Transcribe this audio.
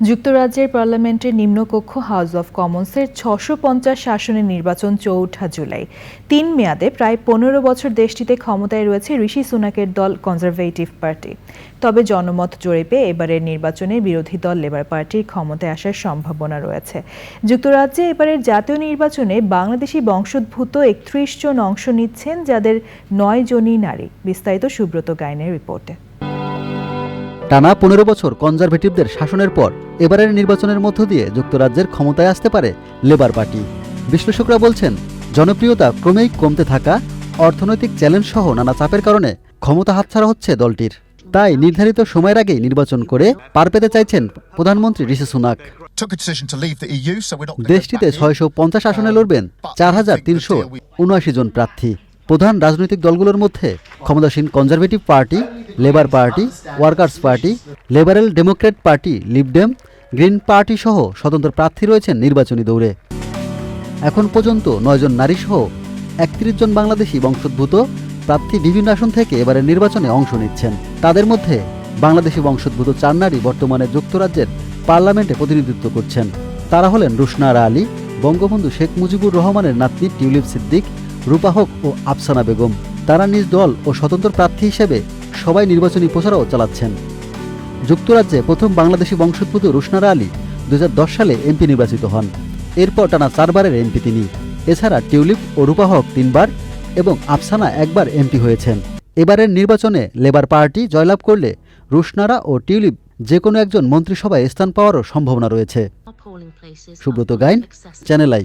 যুক্তরাজ্যের পার্লামেন্টের নিম্নকক্ষ house of কমন্সের ছশো পঞ্চাশ শাসনের নির্বাচন চৌঠা জুলাই। তিন মেয়াদে প্রায় পনেরো বছর দেশটিতে ক্ষমতায় রয়েছে ঋষি সুনাকের দল কনজারভেটিভ পার্টি। তবে জনমত জরিপে এবারের নির্বাচনে বিরোধী দল লেবার পার্টির ক্ষমতায় আসার সম্ভাবনা রয়েছে। যুক্তরাজ্যে এবারের জাতীয় নির্বাচনে বাংলাদেশি বংশোদ্ভূত একত্রিশ জন অংশ নিচ্ছেন, যাদের নয় জনই নারী। বিস্তারিত সুব্রত গাইনের রিপোর্টে। টানা পনেরো বছর কনজারভেটিভদের শাসনের পর এবারের নির্বাচনের মধ্য দিয়ে যুক্তরাজ্যের ক্ষমতায় আসতে পারে লেবার পার্টি বিশ্লেষকরা বলছেন জনপ্রিয়তা ক্রমেই কমতে থাকা অর্থনৈতিক চ্যালেঞ্জ সহ নানা চাপের কারণে ক্ষমতা হাতছাড়া হচ্ছে দলটির। তাই নির্ধারিত সময়ের আগেই নির্বাচন করে পার পেতে চাইছেন প্রধানমন্ত্রী ঋষি সুনাক। Going দেশটিতে ছয়শো পঞ্চাশ আসনে লড়বেন চার হাজার তিনশো উনআশি জন প্রার্থী। প্রধান রাজনৈতিক দলগুলোর মধ্যে ক্ষমতাসীন conservative party, labour party, workers party, liberal democrat party Lib Dem green party সহ স্বতন্ত্র প্রার্থী রয়েছেন নির্বাচনী দৌড়ে। এখন পর্যন্ত নয়জন নারী সহ একত্রিশ জন বাংলাদেশি বংশোদ্ভূত প্রার্থী বিভিন্ন আসন থেকে এবারের নির্বাচনে অংশ নিচ্ছেন। তাদের মধ্যে বাংলাদেশি বংশোদ্ভূত চার নারী বর্তমানে যুক্তরাজ্যের পার্লামেন্টে প্রতিনিধিত্ব করছেন। তারা হলেন রুশনারা আলী, বঙ্গবন্ধু শেখ মুজিবুর রহমানের নাতনি টিউলিপ সিদ্দিক রূপা হক ও আফসানা বেগম তারা নিজ দল ও স্বতন্ত্র প্রার্থী হিসেবে সবাই নির্বাচনী প্রচারও চালাচ্ছেন। যুক্তরাজ্যে প্রথম বাংলাদেশি বংশোদ্ভূত রুশনারা আলী দু হাজার দশ সালে এমপি নির্বাচিত হন। এরপর টানা চারবারের এমপি তিনি। এছাড়া টিউলিপ ও রূপা হক তিনবার এবং আফসানা একবার এমপি হয়েছেন। এবারের নির্বাচনে লেবার পার্টি জয়লাভ করলে রুশনারা ও টিউলিপ যে কোনো একজন মন্ত্রিসভায় স্থান পাওয়ারও সম্ভাবনা রয়েছে। Subrata Gain channel I.